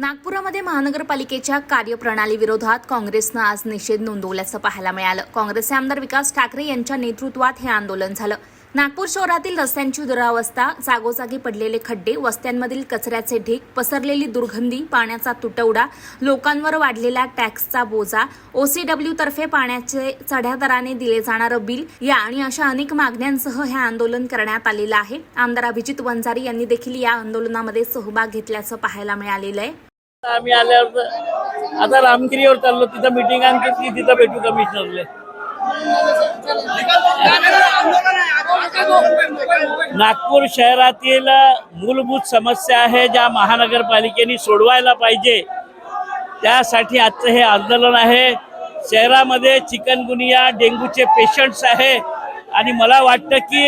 नागपुरामध्ये महानगरपालिकेच्या कार्यप्रणाली विरोधात काँग्रेसनं आज निषेध नोंदवल्याचं पाहायला मिळालं. काँग्रेसचे आमदार विकास ठाकरे यांच्या नेतृत्वात हे आंदोलन झालं. नागपूर शहरातील रस्त्यांची दुरावस्था जागोजागी पडलेले खड्डे वस्त्यांमधील कचऱ्याचे ढीग पसरलेली दुर्गंधी पाण्याचा तुटवडा लोकांवर वाढलेला टॅक्सचा बोजा ओसीडब्ल्यू तर्फे पाण्याचे चढ्या दराने दिले जाणारं बिल या आणि अशा अनेक मागण्यांसह हे आंदोलन करण्यात आलेलं आहे. आमदार अभिजित वंजारी यांनी देखील या आंदोलनामध्ये सहभाग घेतल्याचं पाहायला मिळालेलं आहे. आम्ही आल्यावर आता रामगिरीवर चाललो तिथं मिटिंग आणखी तिथं भेटू कमिशनरले नागपूर शहरातील मूलभूत समस्या आहे ज्या महानगरपालिकेने सोडवायला पाहिजे. त्यासाठी आजचं हे आंदोलन आहे. शहरामध्ये चिकनगुनिया डेंग्यूचे पेशंट्स आहे. आणि मला वाटतं की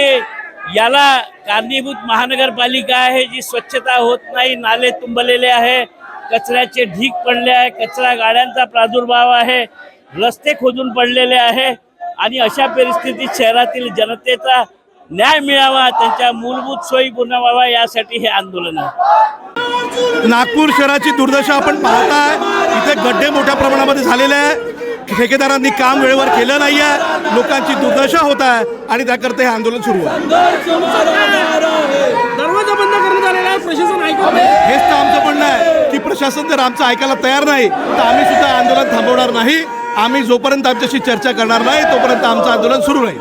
याला कारणीभूत महानगरपालिका आहे जी स्वच्छता होत नाही नाले तुंबलेले आहे. कचऱ्याचे ढीक पडले आहे कचरा गाड्यांचा प्रादुर्भाव आहे रस्ते खोदून पडलेले आहे आणि अशा परिस्थितीत शहरातील जनतेचा न्याय मिळावा त्यांच्या मूलभूत सोयी पूर्ण व्हावा यासाठी हे आंदोलन आहे. नागपूर शहराची दुर्दशा आपण पाहताय. इथे गड्डे मोठ्या प्रमाणामध्ये झालेले आहे. ठेकेदारांनी काम वेळेवर केलं नाही आहे लोकांची दुर्दशा होत आहे आणि त्याकरता हे आंदोलन सुरू आहे दरवाजा बंद करण्यात आलेला आहे प्रशासन ऐकत नाही हेच तर आमचं म्हणणं आहे की प्रशासन जर आमचं ऐकायला तयार नाही तर आम्ही सुद्धा आंदोलन थांबवणार नाही. आम्ही जोपर्यंत आमच्याशी चर्चा करणार नाही तोपर्यंत आमचं आंदोलन सुरू राहील.